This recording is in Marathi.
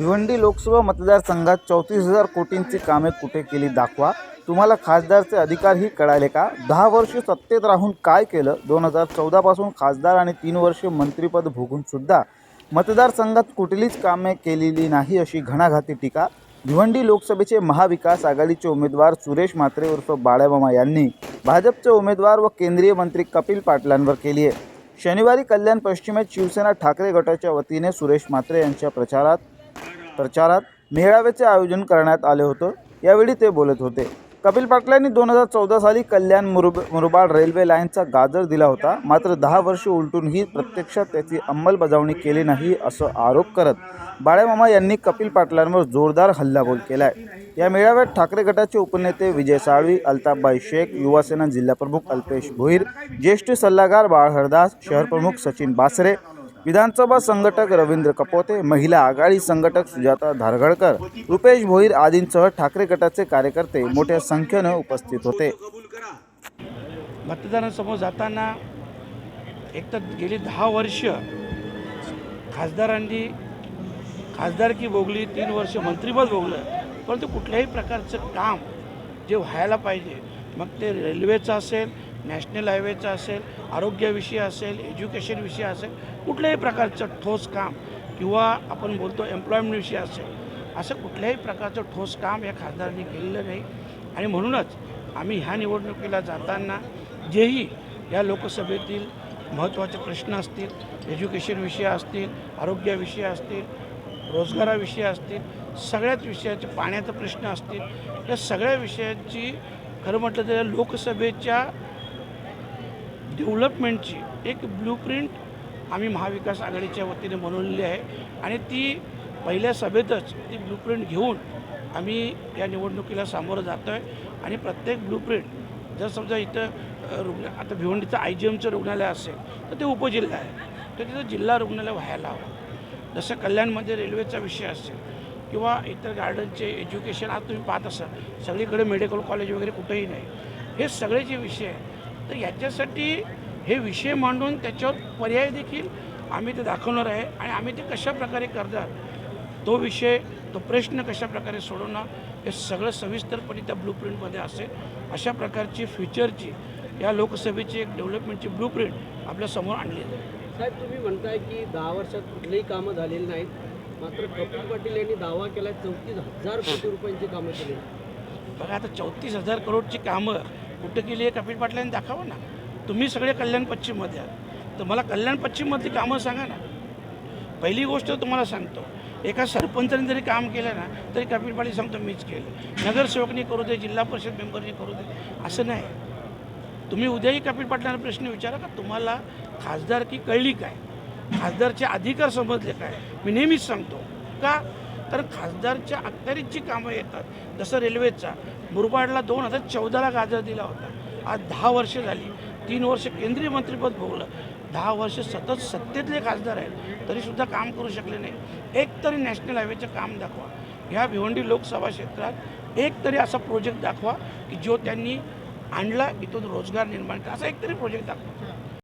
भिवंडी लोकसभा मतदारसंघात चौतीस हजार कोटींची कामे कुठे केली? दाखवा. तुम्हाला खासदारचे अधिकारही कळाले का? दहा वर्ष सत्तेत राहून काय केलं? दोन हजार चौदापासून खासदार आणि तीन वर्ष मंत्रिपद भोगूनसुद्धा मतदारसंघात कुठलीच कामे केलेली नाही अशी घणाघाती टीका भिवंडी लोकसभेचे महाविकास आघाडीचे उमेदवार सुरेश म्हात्रे उर्फ बाळामामा यांनी भाजपचे उमेदवार व केंद्रीय मंत्री कपिल पाटलांवर केली आहे. शनिवारी कल्याण पश्चिमेत शिवसेना ठाकरे गटाच्या वतीने सुरेश म्हात्रे यांच्या प्रचारात प्रचारात मेळाव्याचे आयोजन करण्यात आले होतं. यावेळी ते बोलत होते. कपिल पाटलांनी दोन हजार चौदा साली कल्याण मुरुब मुरबाड रेल्वे लाईनचा गाजर दिला होता. मात्र दहा वर्ष उलटूनही प्रत्यक्षात त्याची अंमलबजावणी केली नाही असं आरोप करत बाळेमामा यांनी कपिल पाटलांवर जोरदार हल्लाबोल केला आहे या मेळाव्यात ठाकरे गटाचे उपनेते विजय साळवी अल्ताफबाई शेख युवासेना जिल्हाप्रमुख अल्पेश भोईर ज्येष्ठ सल्लागार बाळ हरदास शहरप्रमुख सचिन बासरे विधानसभा संघटक रवींद्र कपोते महिला आघाडी संघटक सुजाता धारगडकर रुपेश भोईर आदींसह ठाकरे गटाचे कार्यकर्ते मोठ्या संख्येनं उपस्थित होते. मतदारांसमोर जाताना एक तर गेली दहा वर्ष खासदारांनी खासदारकी भोगली तीन वर्ष मंत्रीपद भोगलं परंतु कुठल्याही प्रकारचं काम जे व्हायला पाहिजे मग ते रेल्वेचं असेल नॅशनल हायवेचं असेल आरोग्याविषयी असेल एज्युकेशनविषयी असेल कुठल्याही प्रकारचं ठोस काम किंवा आपण बोलतो एम्प्लॉयमेंटविषयी असेल असं कुठल्याही प्रकारचं ठोस काम या खासदारांनी केलेलं नाही. आणि म्हणूनच आम्ही ह्या निवडणुकीला जाताना जेही या लोकसभेतील महत्त्वाचे प्रश्न असतील एज्युकेशन विषय असतील आरोग्याविषयी असतील रोजगाराविषयी असतील सगळ्याच विषयाचे पाण्याचा प्रश्न असतील या सगळ्या विषयाची खरं म्हटलं तर लोकसभेच्या डेव्हलपमेंटची एक ब्लूप्रिंट आम्ही महाविकास आघाडीच्या वतीने बनवलेली आहे. आणि ती पहिल्या सभेतच ती ब्लूप्रिंट घेऊन आम्ही या निवडणुकीला सामोरं जातो आहे आणि प्रत्येक ब्लूप्रिंट जर समजा इथं रुग्ण आता भिवंडीचं आय जी एमचं रुग्णालय असेल तर ते उपजिल्हा आहे. तर तिथं जिल्हा रुग्णालय व्हायला हवं. जसं कल्याणमध्ये रेल्वेचा विषय असेल किंवा इतर गार्डनचे एज्युकेशन आज तुम्ही पाहत असाल सगळीकडे मेडिकल कॉलेज वगैरे कुठेही नाही. हे सगळे जे विषय आहे तर याच्यासाठी हे विषय मांडून त्याच्यावर पर्याय देखील आम्ही ते दाखवणार आहे आणि आम्ही ते कशा प्रकारे करणार तो विषय तो प्रश्न कशा प्रकारे सोडवणं हे सगळं सविस्तरपणे त्या ब्लूप्रिंटमध्ये असेल. अशा प्रकारची फ्युचरची या लोकसभेची एक डेव्हलपमेंटची ब्लूप्रिंट आपल्यासमोर आणली आहे. साहेब तुम्ही म्हणताय की दहा वर्षात कुठलीही कामं झालेली नाहीत. मात्र कपिल पाटील यांनी दावा केला चौतीस हजार कोटी रुपयांची कामं केली बघा आता चौतीस हजार करोडची कामं कुठं केली आहे कपिल पाटलांनी दाखवा ना. तुम्ही सगळे कल्याण पश्चिममध्ये आहात. तर मला कल्याण पश्चिममधली कामं सांगा ना. पहिली गोष्ट तुम्हाला सांगतो. एका सरपंचाने जरी काम केलं ना तरी कपिल सांगतो मीच केलं. नगरसेवकनी करू दे जिल्हा परिषद मेंबरनी करू दे असं नाही. तुम्ही उद्याही कपिल पाटलांना प्रश्न विचारा का तुम्हाला खासदारकी कळली काय? खासदारचे अधिकार समजले काय? मी नेहमीच सांगतो. का? तर खासदारच्या अखत्यारीतची कामं येतात. जसं रेल्वेचा. मुरबाडला दोन हजार चौदाला गाजर दिला होता. आज दहा वर्ष झाली. तीन वर्ष केंद्रीय मंत्रिपद भोगलं. दहा वर्ष सतत सत्तेतले खासदार आहेत तरीसुद्धा काम करू शकले नाही. एक तरी नॅशनल हायवेचं काम दाखवा. ह्या भिवंडी लोकसभा क्षेत्रात एक तरी असा प्रोजेक्ट दाखवा की जो त्यांनी आणला इथून रोजगार निर्माण करा. असा एक तरी प्रोजेक्ट दाखवा.